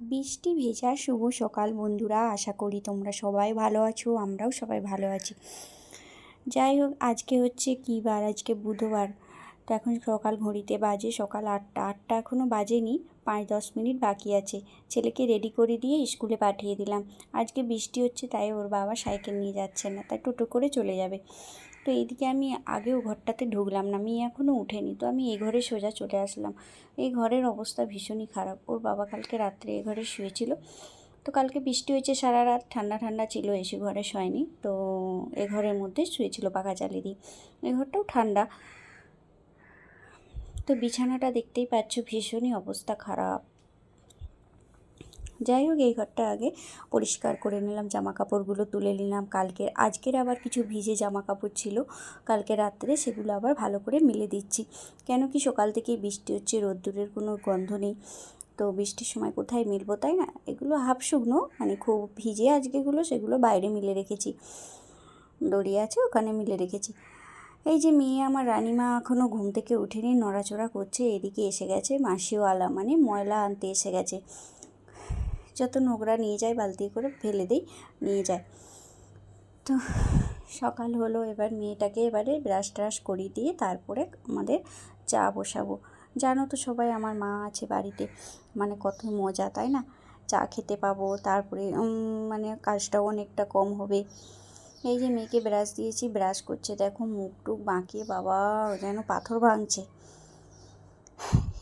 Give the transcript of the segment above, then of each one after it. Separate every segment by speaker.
Speaker 1: বৃষ্টি ভেজা শুভ সকাল, বন্ধুরা। আশা করি তোমরা সবাই ভালো আছো, আমরাও সবাই ভালো আছি। যাই হোক, আজকে হচ্ছে কী বার? আজকে বুধবার। তো এখন সকাল ঘড়িতে বাজে সকাল আটটা। আটটা এখনও বাজেনি, পাঁচ দশ মিনিট বাকি আছে। ছেলেকে রেডি করে দিয়ে স্কুলে পাঠিয়ে দিলাম। আজকে বৃষ্টি হচ্ছে, তাই ওর বাবা সাইকেল নিয়ে যাচ্ছে না, তাই টোটো করে চলে যাবে। তো এইদিকে আমি আগেও ঘরটাতে ঢুকলাম না, মেয়ে এখনও উঠেনি। তো আমি এই ঘরে সোজা চলে আসলাম। এই ঘরের অবস্থা ভীষণই খারাপ। ওর বাবা কালকে রাত্রে এ ঘরে শুয়েছিল। তো কালকে বৃষ্টি হয়েছে সারা রাত, ঠান্ডা ঠান্ডা ছিল, এসে ঘরে শয়নি। তো এ ঘরের মধ্যে শুয়েছিল পাখা চালিয়ে দিয়ে এই ঘরটাও ঠান্ডা। তো বিছানাটা দেখতেই পাচ্ছ, ভীষণই অবস্থা খারাপ। যাই হোক, এই ঘরটা আগে পরিষ্কার করে নিলাম জামা কাপড়গুলো তুলে নিলাম। কালকের, আজকের আবার কিছু ভিজে জামা কাপড় ছিল। কালকে রাত্রে সেগুলো আবার ভালো করে মিলে দিচ্ছি। কেন কি সকাল থেকেই বৃষ্টি হচ্ছে, রোদ্দুরের কোনো গন্ধ নেই। তো বৃষ্টির সময় কোথায় মিলবো তাই না? এগুলো হাফ শুকনো মানে খুব ভিজে আজকেগুলো, সেগুলো বাইরে মিলে রেখেছি। দড়ি আছে, ওখানে মিলে রেখেছি। এই যে মেয়ে আমার রানিমা এখনও ঘুম থেকে উঠেনি, নড়াচড়া করছে, এদিকে এসে গেছে মাসিওয়ালা মানে ময়লা আনতে এসে গেছে। যত নোংরা নিয়ে যায়, বালতি করে ফেলে দিই, নিয়ে যায়। তো সকাল হলো, এবার মেয়েটাকে এবারে ব্রাশ ট্রাশ করিয়ে দিয়ে তারপরে আমাদের চা বসাবো। জানো তো সবাই, আমার মা আছে বাড়িতে মানে কত মজা, তাই না? চা খেতে পাবো, তারপরে মানে কাজটাও অনেকটা কম হবে। এই যে মেয়েকে ব্রাশ দিয়েছি ব্রাশ করছে, দেখো মুখ টুক বাঁকিয়ে, বাবা, যেন পাথর ভাঙছে।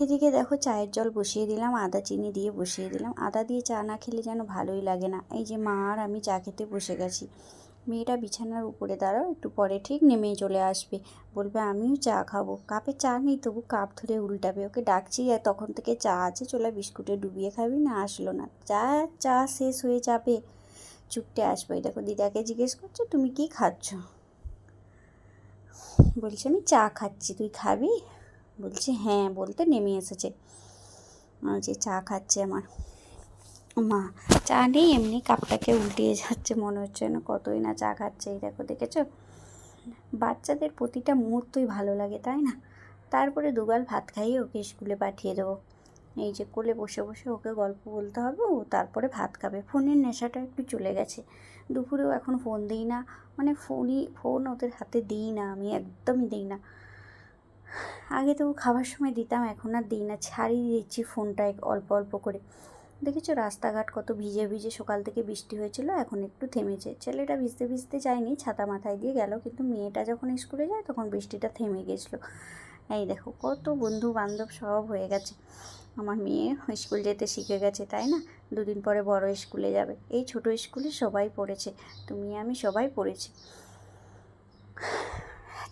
Speaker 1: এদিকে দেখো চায়ের জল বসিয়ে দিলাম, আদা, চিনি দিয়ে বসিয়ে দিলাম। আদা দিয়ে চা না খেলে যেন ভালোই লাগে না। এই যে মা আর আমি চা খেতে বসে গেছি। মেয়েটা বিছানার উপরে দাঁড়াও, একটু পরে ঠিক নেমে চলে আসবে। বলবে, আমিও চা খাব। কাপে চা নেই তবু, কাপ ধরে উল্টাবে। ওকে ডাকছি আর তখন থেকে চা আছে, চলে বিস্কুটে ডুবিয়ে খাবি না, আসলো না। চা চা শেষ হয়ে যাবে? চুপটে আসবে। দেখো, দিদাকে জিজ্ঞেস করছ, তুমি কি খাচ্ছ? বলছি, আমি চা খাচ্ছি, তুই খাবি? বলছে হ্যাঁ বলতে নেমে এসেছে। যে চা খাচ্ছে আমার। মা, চা নেই, এমনি কাপটাকে উল্টিয়ে যাচ্ছে, মনে হচ্ছে না কতই না চা খাচ্ছে, এই দেখো, দেখেছ? বাচ্চাদের প্রতিটা মুহূর্তই ভালো লাগে, তাই না? তারপরে দুগাল ভাত খাইয়ে ওকে স্কুলে পাঠিয়ে দেবো। এই যে কোলে বসে বসে ওকে গল্প বলতে হবে, ও তারপরে ভাত খাবে। ফোনের নেশাটা একটু চলে গেছে। দুপুরেও এখন ফোন দিই না। মানে ফোনই, ফোন ওদের হাতে দিই না, আমি একদমই দিই না। আগে তো খাবার সময় দিতাম, এখন আর দিই না। ছাড়িয়ে দিচ্ছি ফোনটা অল্প অল্প করে। দেখেছ রাস্তাঘাট কত ভিজে ভিজে সকাল থেকে বৃষ্টি হয়েছিল, এখন একটু থেমেছে। ছেলেটা ভিজতে ভিজতে যায়নি, ছাতা মাথায় দিয়ে গেল, কিন্তু মেয়েটা যখন স্কুলে যায় তখন বৃষ্টিটা থেমে গেছিল। এই দেখো কত বন্ধু বান্ধব সব হয়ে গেছে। আমার মেয়ে স্কুল যেতে শিখে গেছে, তাই না? দুদিন পরে বড় স্কুলে যাবে। এই ছোট স্কুলে সবাই পড়েছে, তুমি আমি সবাই পড়েছি।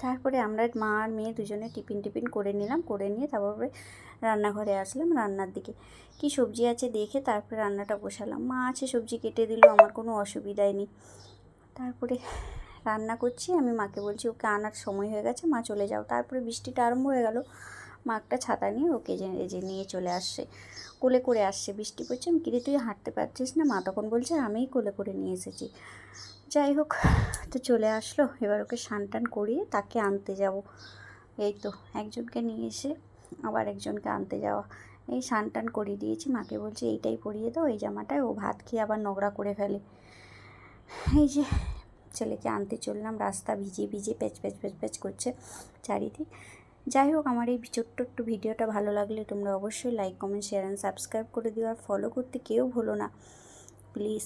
Speaker 1: তারপরে আমরা মা আর মেয়ে দুজনে টিফিন টিফিন করে নিলাম, করে নিয়ে তারপরে রান্নাঘরে আসলাম রান্নার দিকে। কি সবজি আছে দেখে তারপরে রান্নাটা বসালাম। মা আছে সবজি কেটে দিল, আমার কোনো অসুবিধাই নেই। তারপরে রান্না করছি, আমি মাকে বলছি, ওকে আনার সময় হয়ে গেছে, মা চলে যাও। তারপরে বৃষ্টিটা আরম্ভ হয়ে গেল, মা একটা ছাতা নিয়ে ওকে যে নিয়ে চলে আসছে, কোলে করে আসছে। বৃষ্টি পড়ছে, আমি, কিরে, তুই হাঁটতে পারছিস না? মা তখন বলছে, আমিই কোলে করে নিয়ে এসেছি। যাই হোক, তো চলে আসলো। এবার ওকে টান করিয়ে তাকে আনতে যাব। এই তো, একজনকে নিয়ে এসে আবার একজনকে আনতে যাওয়া। এই টান করিয়ে দিয়েছি, মাকে বলছি, এইটাই পরিয়ে দাও, এই জামাটায়। ও ভাত খেয়ে আবার নোংরা করে ফেলে। এই যে, ছেলেকে আনতে চললাম, রাস্তা ভিজে ভিজে প্যাচ প্যাচ প্যাচ প্যাচ করছে চারিদিক। যাই হোক, আমার এই ছোট্ট একটু ভিডিওটা ভালো লাগলে তোমরা অবশ্যই like comment share and subscribe করে দিও। আর ফলো করতে কেউ ভুলো না। প্লিজ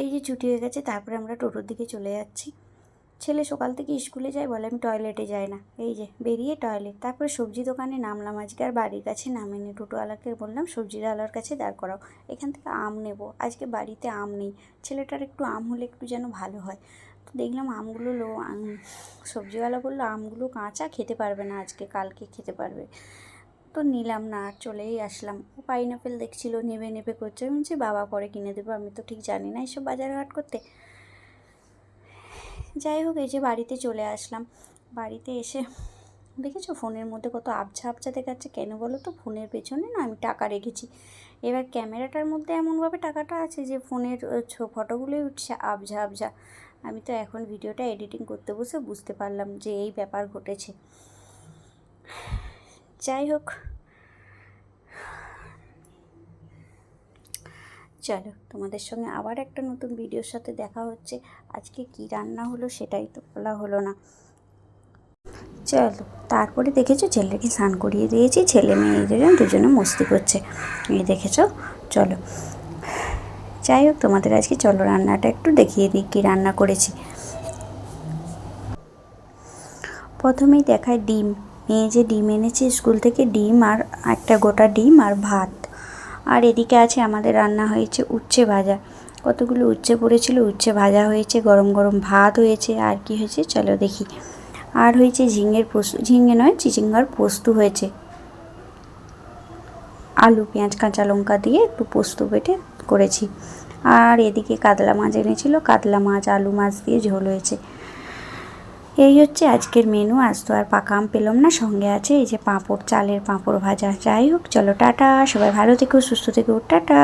Speaker 1: এই যে ছুটি হয়ে গেছে, তারপরে আমরা টোটোর দিকে চলে যাচ্ছি। ছেলে সকাল থেকে স্কুলে যায়, বলে আমি টয়লেটে যাই না। এই যে, বেরিয়ে টয়লেট তারপরে সবজি দোকানে নামলাম আজকে, আর বাড়ির কাছে নামেনি। টোটোওয়ালাকে বললাম সবজিওয়ালার কাছে দাঁড় করাও। এখান থেকে আম নেব। আজকে বাড়িতে আম নেই। ছেলেটার একটু আম হলে একটু যেন ভালো হয়। তো দেখলাম আমগুলো লো সবজিওয়ালা বলল, আমগুলো কাঁচা, খেতে পারবে না আজকে, কালকে খেতে পারবে। তো নিলাম না, আর চলেই আসলাম। ও পাইনাপেল দেখছিলো, নেবে নেবে করছে। আমি বলছি, বাবা, পরে কিনে দেবো। আমি তো ঠিক জানি না এইসব বাজারঘাট করতে। যাই হোক, এই যে বাড়িতে চলে আসলাম। বাড়িতে এসে, দেখেছ, ফোনের মধ্যে কত আবছা আবছা দেখাচ্ছে। কেন বলো তো, ফোনের পেছনে না আমি টাকা রেখেছি। এবার ক্যামেরাটার মধ্যে এমনভাবে টাকাটা আছে যে, ফোনের ফটোগুলোই উঠছে আবঝা আবঝা আমি তো এখন ভিডিওটা এডিটিং করতে বসে বুঝতে পারলাম যে, এই ব্যাপার ঘটেছে। যাই হোক চলো, তোমাদের সঙ্গে আবার একটা নতুন ভিডিওর সাথে দেখা হচ্ছে। আজকে কি রান্না হলো সেটাই তো বলা হলো না। চলো, তারপরে দেখেছ ছেলেকে স্নান করিয়ে দিয়েছি। ছেলে মেয়ে দুজন, দুজনে মস্তি করছে। এই দেখেছ? চলো। যাই হোক তোমাদের আজকে চলো রান্নাটা একটু দেখিয়ে দিই কী রান্না করেছি। প্রথমেই দেখায় ডিম। মেয়ে যে ডিম এনেছে, স্কুল থেকে ডিম আর একটা গোটা ডিম আর ভাত। আর এদিকে আছে আমাদের রান্না হয়েছে উচ্ছে ভাজা। কতগুলো উচ্ছে পড়েছিল, উচ্ছে ভাজা হয়েছে, গরম গরম ভাত হয়েছে, আর কি হয়েছে চলো দেখি। আর হয়েছে ঝিঙের পোস্ত, ঝিঙে নয়, চিচিঙ্গার পোস্ত হয়েছে। আলু, পেঁয়াজ, কাঁচা লঙ্কা দিয়ে একটু পোস্ত বেটে করেছি। আর এদিকে কাতলা মাছ এনেছিল, কাতলা মাছ, আলু মাছ দিয়ে ঝোল হয়েছে। এই হচ্ছে আজকের মেনু আজ তো আর পাকা আম পেলাম না, সঙ্গে আছে এই যে পাঁপড়, চালের পাঁপড় ভাজা। যাই হোক, চলো টাটা, সবাই ভালো থেকো, সুস্থ থেকো, টাটা।